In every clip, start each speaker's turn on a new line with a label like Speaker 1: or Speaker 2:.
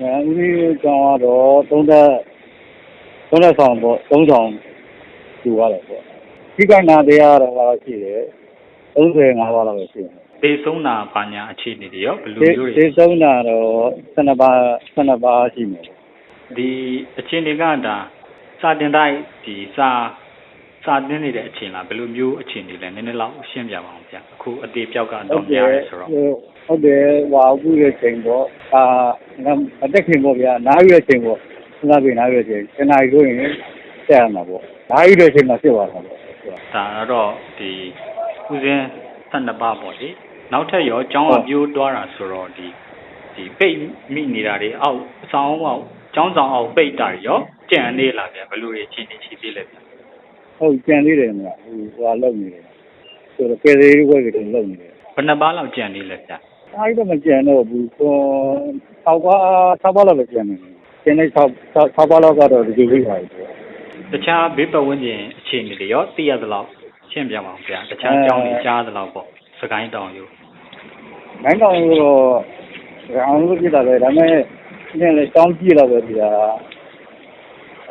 Speaker 1: အဲဦးလေးကျောင်းကတော့သုံးသက်သုံးသက်ဆောင်ပေါ့သုံးဆောင်ယူရတယ်ပေါ့ဒီကနာတရားတော့ကတော့ရှိတယ်35ပါးလောက်ပဲရှိတယ်
Speaker 2: သေဆုံးတာဘာညာအခြေအနေတွေရောဘယ်လို
Speaker 1: ဒီ
Speaker 2: မျိုး
Speaker 1: ဒီ
Speaker 2: တွေ
Speaker 1: ဆုံးတာတော့12ပါး12ပါးရှိမယ်
Speaker 2: ဒီအခြေအနေကဒါစာတင်တိုင်းဒီစာ စာတင်နေတဲ့အချိန်လားဘယ်လိုမျိုးအခြေအနေလဲနည်းနည်းလောက်ရှင်းပြပါအောင်ဗျအခုအတေပြောက်ကတော့များတယ်ဆိုတော့
Speaker 1: ဟုတ်တယ်ဟွာအခုရဲ့ချိန်ပေါ့အာအတက်ခင်ပေါ့ဗျာနားရွယ်ချိန်ပေါ့စဉ်းစားပြီးနားရွယ်ချိန်ခဏကြီးလို့ရင်တက်ရမှာပေါ့နားရွယ်ချိန်မှာဖြစ်သွားတာပေါ့
Speaker 2: ဒါတော့ဒီဦးစင်း12ပါးပေါ့လေနောက်ထပ်ရောကျောင်း
Speaker 1: ဟု
Speaker 2: က
Speaker 1: တ်
Speaker 2: ပြိုးသွားတာဆိုတော့ဒီဒီပိတ်မိနေတာတွေအောက်အဆောင်အောက်ကျောင်းဆောင်အောက်ပိတ်တာတွေရောကြံနေလာပြန်ဘယ်လိုတွေအခြေအနေရှိသေးလဲဗျ
Speaker 1: ဟုတ်ကြံသေးတယ်မလားဟိုဟွာလုံနေတယ်ဆိုတော့ကယ်သေးဘွဲတွေလုံနေတယ်
Speaker 2: ဘယ်နှစ်ပါးလောက်ကြံနေလဲဗျ
Speaker 1: အားတော့မကြံတော့ဘူးဟို၆ပါး၆ပါးလောက်ပဲကြံနေတယ်ကျန်တဲ့၆၆ပါးလောက်ကတော့ဒီလိုလေးပါပဲ
Speaker 2: တခြားဘေးပတ်ဝန်းကျင်အခြေအနေတွေရောသိရသလောက်ရှင်းပြပါအောင်ဗျတခြားကျောင်းတွေကြားသလောက်ပေါ့စကိုင်းတောင်ယူ
Speaker 1: နိုင်တော့တော့အောင်လို့ပြတာပဲဒါပေမဲ့ဒီနေ့လည်းတောင်းကြည့်တော့ပဲဒီဟာ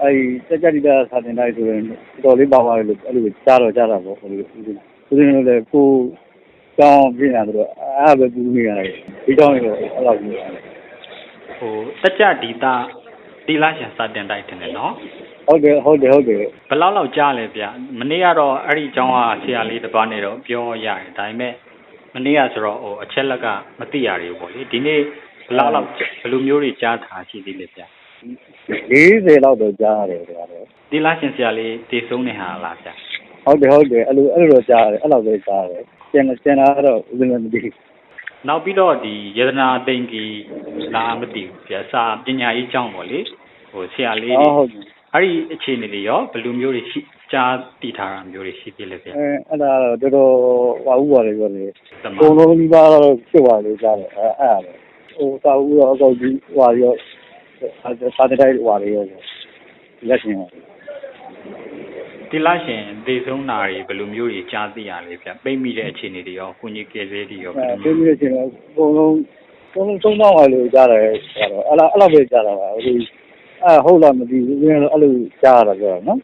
Speaker 1: အဲဒီစက်ကြတိတာစာတင်တိုင်းဆိုရင်တော်လေးပါပါတယ်လို့အဲ့လိုကြားတော့ကြားတာပေါ့ဟိုလိုဒီလိုလည်းကိုတောင်းပြင်ရတော့အားပဲကူနေရတယ်ဒီတောင်းရတော့အဲ့လိုမျိုးရတယ်
Speaker 2: ဟိုတက်ကြဒီတာတီလာရှင်စာတင်တိုက်တင်တယ်နော်
Speaker 1: ဟုတ်တယ်ဟုတ်တယ်ဟုတ်တယ်
Speaker 2: ဘယ်လောက်လောက်ကြားလဲဗျမနေ့ကတော့အဲ့ဒီကျောင်းကဆရာလေးတစ်ပါးနေတော့ပြောရတယ်ဒါပေမဲ့မနေ့ကဆိုတော့ဟိုအချက်လက်ကမသိရသေးဘူးပေါ့လေဒီနေ့ဘယ်လောက်လောက်ဘယ်လိုမျိုးတွေကြားထားရှိသေးလဲဗျ
Speaker 1: 40လောက်တော့ကြားရတယ်ဗျာတော့
Speaker 2: တီလာရှင်ဆရာလေးတည်ဆုံးနေဟာလားဗျ
Speaker 1: ဟုတ်တယ်ဟုတ်တယ်အဲ့လိုအဲ့လိုတော့ကြားရတယ်အဲ့လောက်ပဲကြားတယ်ကျန်ကျန်တာကတော့ဦးဇင်းလည်းမသိဘူး
Speaker 2: နောက်ပြီးတော့ဒီယတနာသိင်္ဂီလားမသိဘူးဗျစာပညာရေးကျောင်းပေါ့လေဟိုဆရာလေးတွေ
Speaker 1: ဟုတ်တယ်
Speaker 2: အဲ့ဒီအခြေအနေတွေရောဘယ်လိုမျိုးတွေရှိကြားတည်ထားတာမျိုးတွေရှိသေးလဲဗျ
Speaker 1: အဲအဲ့ဒါတော့တော်တော်ဟွာဥပါလေပြောလေ
Speaker 2: တမ
Speaker 1: ဘုံလုံးဒီပါတော့ဖြစ်သွားလို့ကြားတယ်အဲအဲ့ဒါဟိုသာဦးရောအကောက်ကြီးဟွာရော စာတတိုက်ဟွာတွေရောလက်ရှင်ပါ
Speaker 2: ဒီလားရှင်သေဆုံးတာတွေဘယ်လိုမျိုးတွေကြားသိရလဲဗျပိတ်မိတဲ့အခြေအနေတွေရောကုညီကယ်ဆယ်တွေရောဘယ်
Speaker 1: အဲ
Speaker 2: လို
Speaker 1: ပြ
Speaker 2: မျိုး
Speaker 1: ည့်ပြည့်ချင်းတော့ဘုံလုံးဘုံလုံးသုံးပေါင်းပါလို့ကြားတယ်ဆိုတော့အဲ့လားအဲ့လောက်ပဲကြားတာပါဟိုအဲဟုတ်လားမသိဘူးဦးဇင်းကတော့အဲ့လိုကြားရတာပြောနော်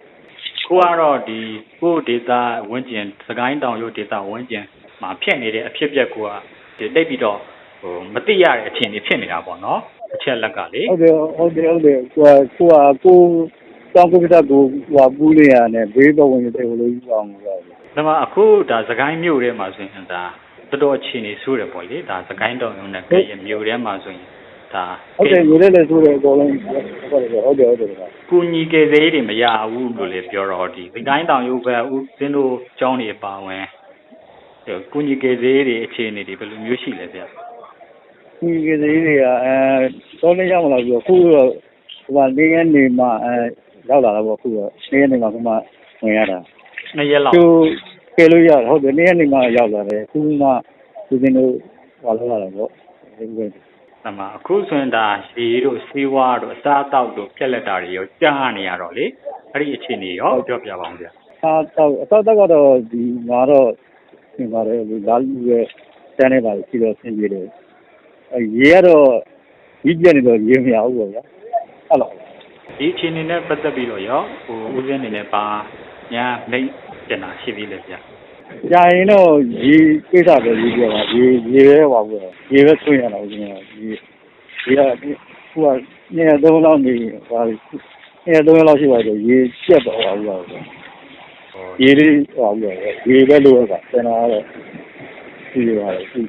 Speaker 2: ကိုကတော့ဒီကိုဒေတာဝင်းကျင်စကိုင်းတောင်ရုပ်ဒေတာဝင်းကျင်မှာဖြစ်နေတဲ့အဖြစ်အပျက်ကိုကဒီတိတ်ပြီးတော့ဟိုမသိရတဲ့အခြေအနေဖြစ်နေတာပေါ့နော် အချက်လက်ကလေ
Speaker 1: ဟုတ်တယ်ဟုတ်တယ်ဟုတ်တယ်ကိုကကိုကကိုတောင်ကုပ္ပတကိုဟွာပူးလေးရတယ်ဘေးပဝင်တဲ့ဟိုလိုကြီးအောင်လို့ရတယ်
Speaker 2: ဒါမှအခုဒါစကိုင်းမြို့ထဲမှာဆိုရင်ဒါတော်တော်အခြေအနေဆိုးတယ်ပေါ့လေဒါစကိုင်းတောင်ရုံနဲ့ကဲရမြို့ထဲမှာဆိုရင်ဒါ
Speaker 1: ဟုတ်တယ်ယူလဲလဲဆိုတယ်အကုန်လုံးဟုတ်တယ်ဟုတ်တယ်ဟုတ်တယ်
Speaker 2: ကုညီကယ်ဆယ်ရေးတွေမရဘူးလို့လည်းပြောတော့ဒီဒီတိုင်းတောင်ရုပ်ပဲဦးစင်းတို့ကျောင်းတွေပါဝင်ဒီကုညီကယ်ဆယ်ရေးတွေအခြေအနေတွေဘယ်လိုမျိုးရှိလဲဗျ
Speaker 1: ဒီကလေးတွေကအဲတော့လည်းရောက်မလာဘူးအခုတော့ဟိုကနေရနေမှအဲရောက်လာတာပေါ့အခုတော့နေရနေမှခုမှဝင်ရတာ
Speaker 2: နှစ်ရက်လောက်
Speaker 1: သူကဲလို့ရဟုတ်တယ်နေရနေမှရောက်လာတယ်ခုမှသူစင်းတို့ဟောလာတာပေါ့ဒီလို
Speaker 2: ဒါမှအခုဆိုရင်ဒါရေတို့စီးဝါးတို့အစားအသောက်တို့ပြက်လက်တာတွေရောကြားနေရတော့လေအဲ့ဒီအခြေအနေရောပြောပြပါအောင်ဗျ
Speaker 1: အာတော့အတော့ကတော့ဒီငါတော့သင်ပါတယ်ဒီလာလူရဲ့တန်းနေပါရှိတော့ဆင်းပြေတယ်အဲ ရေကတော့ကြီးပြနေတော့ရေမရဘူးပေါ့ဗျာဟုတ်လား
Speaker 2: ဒီအခြေအနေနဲ့ပတ်သက်ပြီးတော့ရောဟိုဦးစင်းအနေနဲ့ပါညာမိတ်ကျင်တာရှိသေးလဲဗျ
Speaker 1: ကြာရင်တော့ရေကိစ္စပဲရေပြောတာရေရေပဲပါဘူးရေပဲဆွင့်ရတာဦးဇင်းကရေရေကဟိုကနေရာသုံးလောက်နေပါနေရာသုံးလောက်ရှိပါတော့ရေပြတ်တော့ပါဘူးတော့
Speaker 2: ဟို
Speaker 1: ရေလေးဟောဘူးရေပဲလို့ကကျန်တာတော့ဒီလိုပါလေဒီ